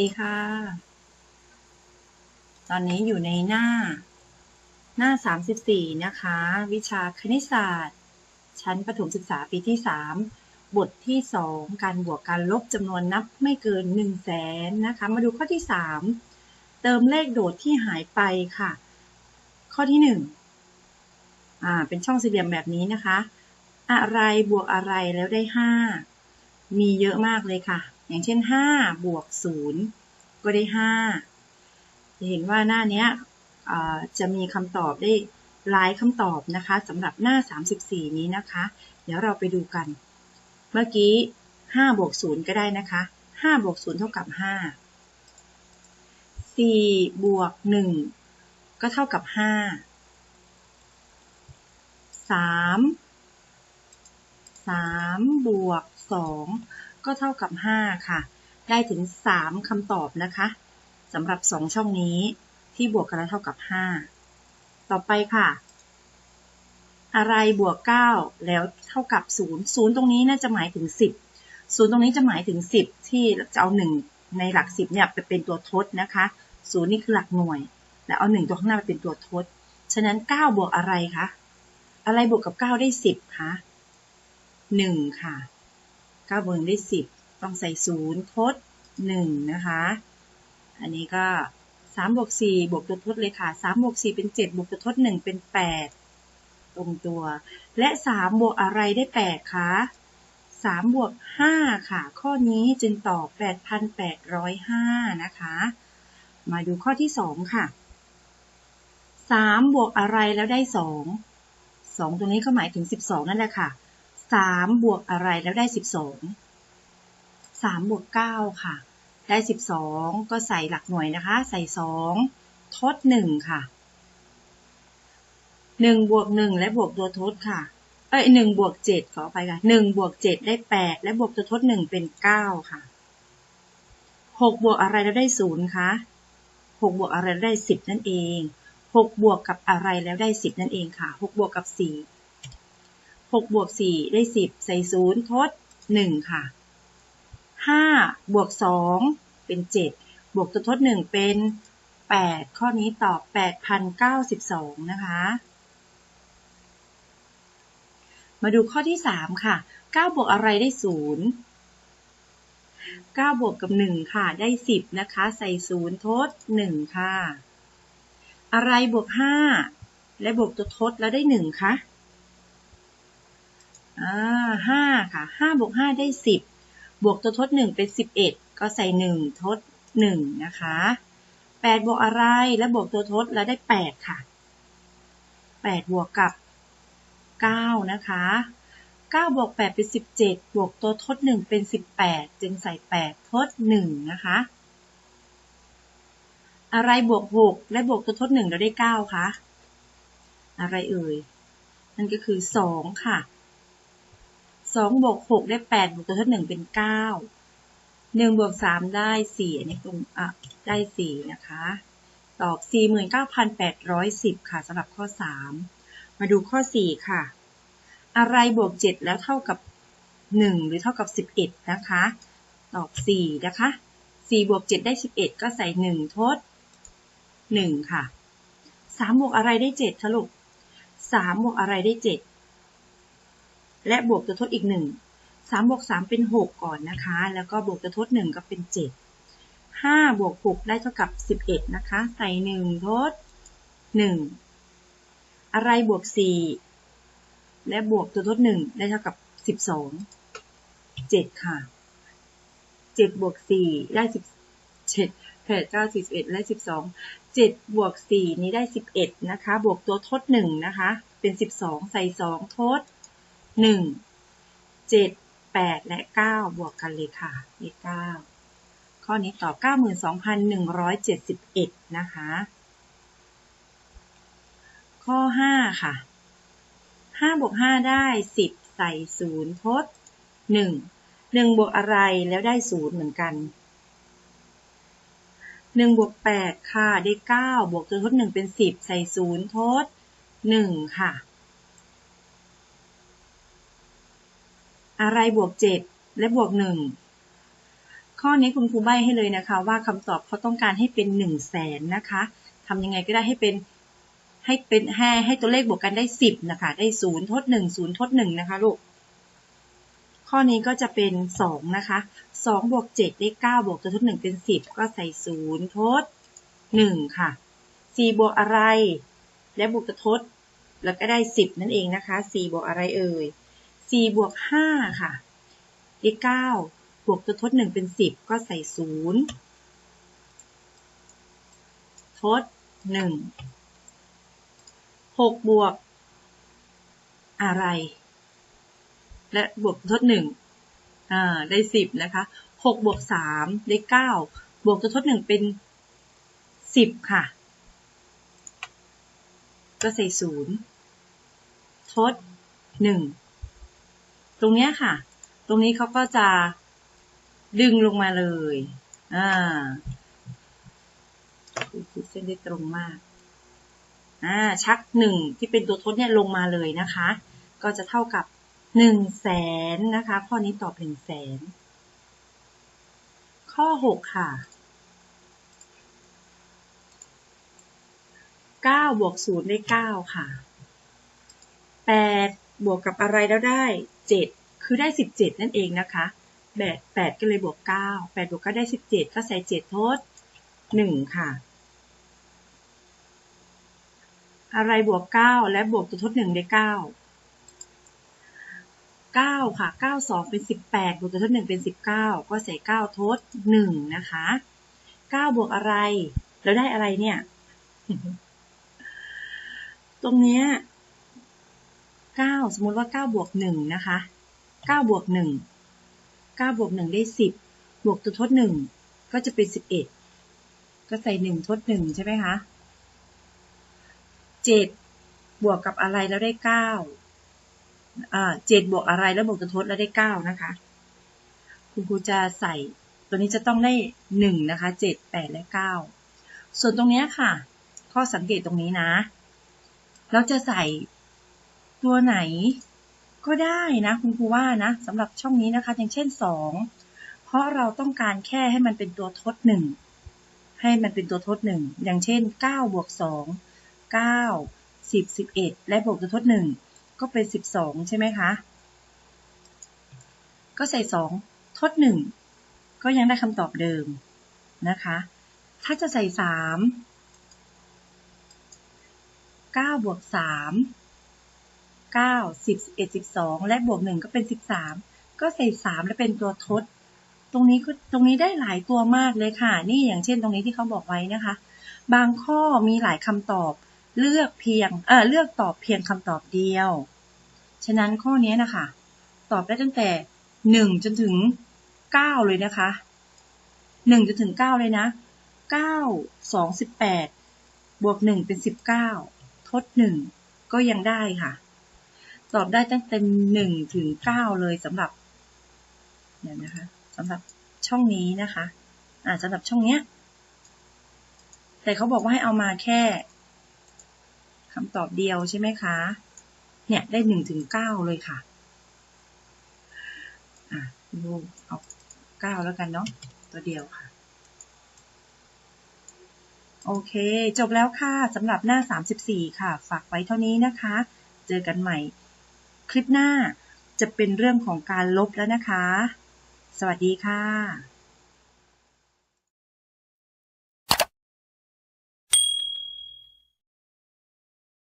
ดีค่ะ ตอนนี้อยู่ในหน้า หน้า 34 นะคะ วิชาคณิตศาสตร์ ชั้นประถมศึกษาปีที่ 3 บทที่ 2 การบวกการลบจำนวนนับไม่เกิน 1 0 0 0 0แสนนะคะ มาดูข้อที่ 3 เติมเลขโดดที่หายไปค่ะ ข้อที่ 1 อ่า เป็นช่องสี่เหลี่ยมแบบนี้นะคะ อะไรบวกอะไรแล้วได้ 5 มีเยอะมากเลยค่ะ อย่างเช่น 5 บวก 0 ก็ได้ 5 จะเห็นว่าหน้านี้จะมีคำตอบได้หลายคำตอบนะคะสำหรับหน้า 34 นี้นะคะ เดี๋ยวเราไปดูกัน เมื่อกี้ 5 บวก 0 ก็ได้นะคะ 5 บวก 0 เท่ากับ 5 4 บวก 1 ก็เท่ากับ 5 3 3 บวก 2 ก็เท่ากับ 5 ค่ะ ได้ถึง 3คำตอบนะคะสำหรับ 2 ช่องนี้ที่บวกกันแล้วเท่ากับ 5 ต่อไปค่ะ อะไรบวก 9 แล้วเท่ากับ 0 0 ตรงนี้น่าจะหมายถึง 10 0 ตรงนี้จะหมายถึง 10 ที่จะเอา 1 ในหลัก 10 เนี่ยไปเป็นตัวทดนะคะ 0 นี่คือหลักหน่วย แล้วเอา 1 ตัวข้างหน้าไปเป็นตัวทด ฉะนั้น 9 บวกอะไรคะ อะไรบวกกับ 9 ได้ 10คะ1ค่ะ 9บวกได้ 10 ต้องใส่ 0 ทด 1 นะคะ อันนี้ก็ 3 บวก 4 บวกตัวทดเลยค่ะ 3 บวก 4 เป็น 7 บวกตัวทด 1 เป็น 8 ตรงตัว และ 3 บวกอะไรได้ 8 คะ 3 บวก 5 ค่ะ ข้อนี้จึงตอบ 8,805 นะคะ มาดูข้อที่ 2 ค่ะ 3 บวกอะไรแล้วได้ 2 2 ตรงนี้ก็หมายถึง 12 นั่นแหละค่ะ 3บวกอะไรแล้วได้12 3บวก9ค่ะ ได้12ก็ใส่หลักหน่วยนะคะ ใส่2ทด1ค่ะ1บวก1และบวกตัวทดค่ะ เอ้ย1บวก7ขอไปค่ะ1บวก7ได้8และบวกตัวทด1เป็น9ค่ะ6บวกอะไรแล้วได้0คะ6บวกอะไรแล้วได้10นั่นเอง6บวกกับอะไรแล้วได้10นั่นเองค่ะ6บวกกับ4 6บวก4ได้ 10 ใส่0ทด 1 ค่ะ 5 บวก 2 เป็น 7 บวกตัวทด 1 เป็น 8 ข้อนี้ตอบ 8,092 นะคะ มาดูข้อที่ 3 ค่ะ 9 บวกอะไรได้ 0 9 บวกกับ 1 ค่ะ ได้ 10 นะคะ ใส่ 0 ทด 1 ค่ะ อะไรบวก 5 และบวกตัวทดแล้วได้ 1 คะ อ่าห้าค่ะห้าบวกห้าได้สิบบวกตัวทดหนึ่งเป็นสิบเอ็ดก็ใส่หนึ่งทดหนึ่งนะคะแปดบวกอะไรแล้วบวกตัวทดแล้วได้แปดค่ะแปดบวกกับเก้านะคะเก้าบวกแปดเป็นสิบเจ็ดบวกตัวทดหนึ่งเป็นสิบแปดจึงใส่แปดทดหนึ่งนะคะอะไรบวกหกและบวกตัวทดหนึ่งเราได้เก้าคะอะไรเอ่ยนั่นก็คือสองค่ะ สองบวกหกได้แปดบวกตัวทดหนึ่งเป็นเก้าหนึ่งบวกสามได้สี่อันนี้ตรงอะได้สี่นะคะ ตอบสี่หมื่นเก้าพันแปดร้อยสิบค่ะสำหรับข้อสามมาดูข้อสี่ค่ะ อะไรบวกเจ็ดแล้วเท่ากับหนึ่งหรือเท่ากับสิบเอ็ดนะคะ ตอบสี่นะคะสี่บวกเจ็ดได้สิบเอ็ดก็ใส่หนึ่งทดหนึ่งค่ะสามบวกอะไรได้เจ็ดคะลูกสามบวกอะไรได้เจ็ด และบวกตัวทดอีกหนึ่งสามบวกสามเป็นหกก่อนนะคะ แล้วก็บวกตัวทดหนึ่งก็เป็นเจ็ดห้าบวกหกได้เท่ากับสิบเอ็ดนะคะ ใส่หนึ่งทดหนึ่งอะไรบวกสี่และบวกตัวทดหนึ่งได้เท่ากับสิบสองเจ็ดค่ะเจ็ดบวกสี่ได้สิบเจ็ดแปดเก้าสิบเอ็ดและสิบสองเจ็ดบวกสี่นี้ได้สิบเอ็ดนะคะ บวกตัวทดหนึ่งนะคะ เป็นสิบสองใส่สองทด หนึ่งเจ็ดแปดและเก้าบวกกันเลยค่ะเลขเก้าข้อนี้ตอบเก้าหมื่นสองพันหนึ่งร้อยเจ็ดสิบเอ็ดนะคะ ข้อห้าค่ะห้าบวกห้าได้สิบใส่ศูนย์ทดหนึ่งหนึ่งบวกอะไรแล้วได้ศูนย์เหมือนกันหนึ่งบวกแปดค่ะได้เก้าบวกตัวทดหนึ่งเป็นสิบใส่ศูนย์ทดหนึ่งค่ะ อะไรบวกเจ็ดและบวกหนึ่งข้อนี้คุณครูใบ้ให้เลยนะคะ ว่าคำตอบเขาต้องการให้เป็นหนึ่งแสนนะคะทำยังไงก็ได้ให้เป็นให้เป็นให้ให้ตัวเลขบวกกันได้สิบนะคะได้ศูนย์ทดหนึ่งศูนย์ทดหนึ่งนะคะลูกข้อนี้ก็จะเป็นสองนะคะสองบวกเจ็ดได้เก้าบวกตัวทดหนึ่งเป็นสิบก็ใส่ศูนย์ทดหนึ่งค่ะสี่บวกอะไร และบวกตัวทด แล้วก็ได้สิบนั่นเองนะคะสี่บวกอะไรเอ่ย สี่บวกห้าค่ะได้เก้าบวกตัวทดหนึ่งเป็นสิบก็ใส่ศูนย์ทดหนึ่งหกบวก อะไร และบวกทดหนึ่งอ่า ได้สิบนะคะหกบวกสามได้เก้าบวกตัวทดหนึ่งเป็นสิบค่ะ ก็ใส่ศูนย์ทดหนึ่ง ตรงเนี้ยค่ะ ตรงนี้เขาก็จะดึงลงมาเลย อ่าขีดเส้นได้ตรงมาก อ่า ชักหนึ่งที่เป็นตัวทดเนี่ยลงมาเลยนะคะ ก็จะเท่ากับหนึ่งแสนนะคะ ข้อนี้ตอบหนึ่งแสน ข้อหกค่ะเก้าบวกศูนย์ได้เก้าค่ะแปดบวกกับอะไรแล้วได้ เจ็ดคือได้สิบเจ็ดนั่นเองนะคะแปดแปดก็เลยบวกเก้าแปดบวกเก็ได้สิบเจ็ดก็ใส่เจ็ดทดหนึ่งค่ะ อะไรบวกเก้าและบวกตัวทดหนึ่งได้เก้าเก้าค่ะเก้าสองเป็นสิบแปดบวกตัวทดหนึ่งเป็นสิบเก้าก็ใส่เก้าทดหนึ่งนะคะเก้าบวกอะไร แล้วได้อะไรเนี่ย ตรงเนี้ย เก้าสมมติว่าเก้าบวกหนึ่งนะคะเก้าบวกหนึ่งเก้าบวกหนึ่งได้สิบบวกตัวทดหนึ่งก็จะเป็นสิบเอ็ดก็ใส่หนึ่งทดหนึ่งใช่ไหมคะเจ็ดบวกกับอะไรแล้วได้เก้าอ่าเจ็ดบวกอะไรแล้วบวกตัวทดแล้วได้เก้านะคะ คุณครูจะใส่ตัวนี้จะต้องได้หนึ่งนะคะเจ็ดแปดและเก้าส่วนตรงนี้ค่ะ ข้อสังเกตตรงนี้นะ เราจะใส่ ตัวไหนก็ได้นะคุณครูว่านะสำหรับช่องนี้นะคะ อย่างเช่นสองเพราะเราต้องการแค่ให้มันเป็นตัวทดหนึ่งให้มันเป็นตัวทดหนึ่งอย่างเช่นเก้าบวกสองเก้าสิบสิบเอ็ดและบวกตัวทดหนึ่งก็เป็นสิบสองใช่ไหมคะ ก็ใส่สองทดหนึ่งก็ยังได้คำตอบเดิมนะคะ ถ้าจะใส่สามเก้าบวกสาม เก้าสิบเอ็ดสิบสองและบวกหนึ่งก็เป็นสิบสามก็ใส่สามและเป็นตัวทด ตรงนี้ก็ตรงนี้ได้หลายตัวมากเลยค่ะ นี่อย่างเช่นตรงนี้ที่เขาบอกไว้นะคะ บางข้อมีหลายคำตอบ เลือกเพียงเออเลือกตอบเพียงคำตอบเดียว ฉะนั้นข้อนี้นะคะ ตอบได้ตั้งแต่หนึ่งจนถึงเก้าเลยนะคะหนึ่งจนถึงเก้าเลยนะเก้าสองสิบแปดบวกหนึ่งเป็นสิบเก้าทดหนึ่งก็ยังได้ค่ะ ตอบได้ตั้งแต่หนึ่งถึงเก้าเลยสำหรับเนี่ยนะคะสำหรับช่องนี้นะคะ อ่าสำหรับช่องเนี้ย แต่เขาบอกว่าให้เอามาแค่คำตอบเดียวใช่ไหมคะ เนี่ยได้หนึ่งถึงเก้าเลยค่ะ อะดูเอาเก้าแล้วกันเนาะตัวเดียวค่ะ โอเค จบแล้วค่ะสำหรับหน้า 34 ค่ะ ฝากไว้เท่านี้นะคะ เจอกันใหม่ คลิปหน้าจะเป็นเรื่องของการลบแล้วนะคะ สวัสดีค่ะ